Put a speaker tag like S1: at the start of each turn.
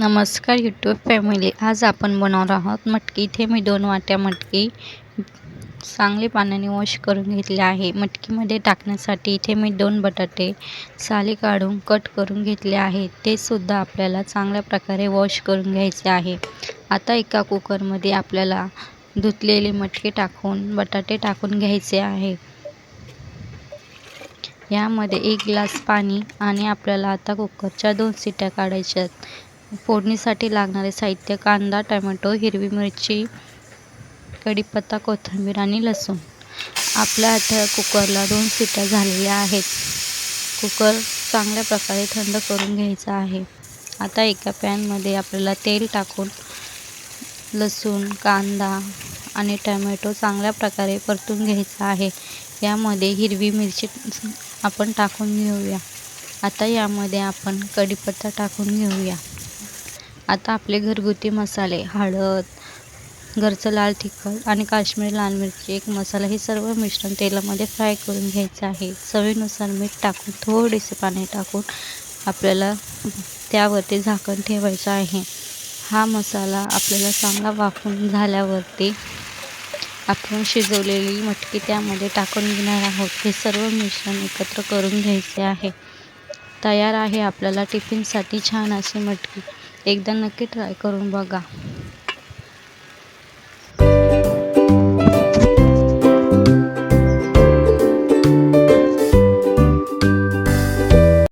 S1: नमस्कार YouTube family आज आपण बनवणार आहोत मटकी. इथे मी दोन वाट्या मटकी चांगले पाण्याने वॉश करून घेतले आहे. मटकीमध्ये टाकण्यासाठी इथे मी दोन बटाटे साली काढून कट करून घेतले आहे. ते सुद्धा आपल्याला चांगल्या प्रकारे वॉश करून घ्यायचे आहे. आता एका कुकरमध्ये आपल्याला धुतलेले मटकी टाकून बटाटे टाकून घ्यायचे आहे. यामध्ये एक ग्लास पाणी आणि आपल्याला आता कुकरच्या दोन सिट्या काढायच्या आहेत फोडणीसाठी लागणारे साहित्य कांदा टमॅटो हिरवी मिरची कढीपत्ता कोथिंबीर आणि लसूण. आपल्या आता कुकरला दोन सिट्या झालेल्या आहेत. कुकर चांगल्या प्रकारे थंड करून घ्यायचा आहे. आता एका पॅनमध्ये आपल्याला तेल टाकून लसूण कांदा आणि टमॅटो चांगल्या प्रकारे परतून घ्यायचा आहे. यामध्ये हिरवी मिरची आपण टाकून घेऊया. आता यामध्ये आपण कढीपत्ता टाकून घेऊया. आता आपले घरगुती मसाले हळद घरचं लाल तिखट आणि काश्मीरी लाल मिरची एक मसाला हे सर्व मिश्रण तेलामध्ये फ्राय करून घ्यायचं आहे. चवीनुसार मीठ टाकून थोडेसे पाणी टाकून आपल्याला त्यावरती झाकण ठेवायचं आहे. हा मसाला आपल्याला चांगला वाफून झाल्यावरती आपण शिजवलेली मटकी त्यामध्ये टाकून घेणार आहोत. हे सर्व मिश्रण एकत्र करून घ्यायचे आहे. तयार आहे आपल्याला टिफिनसाठी छान अशी मटकी. एकदा नक्की ट्राय करून बघा.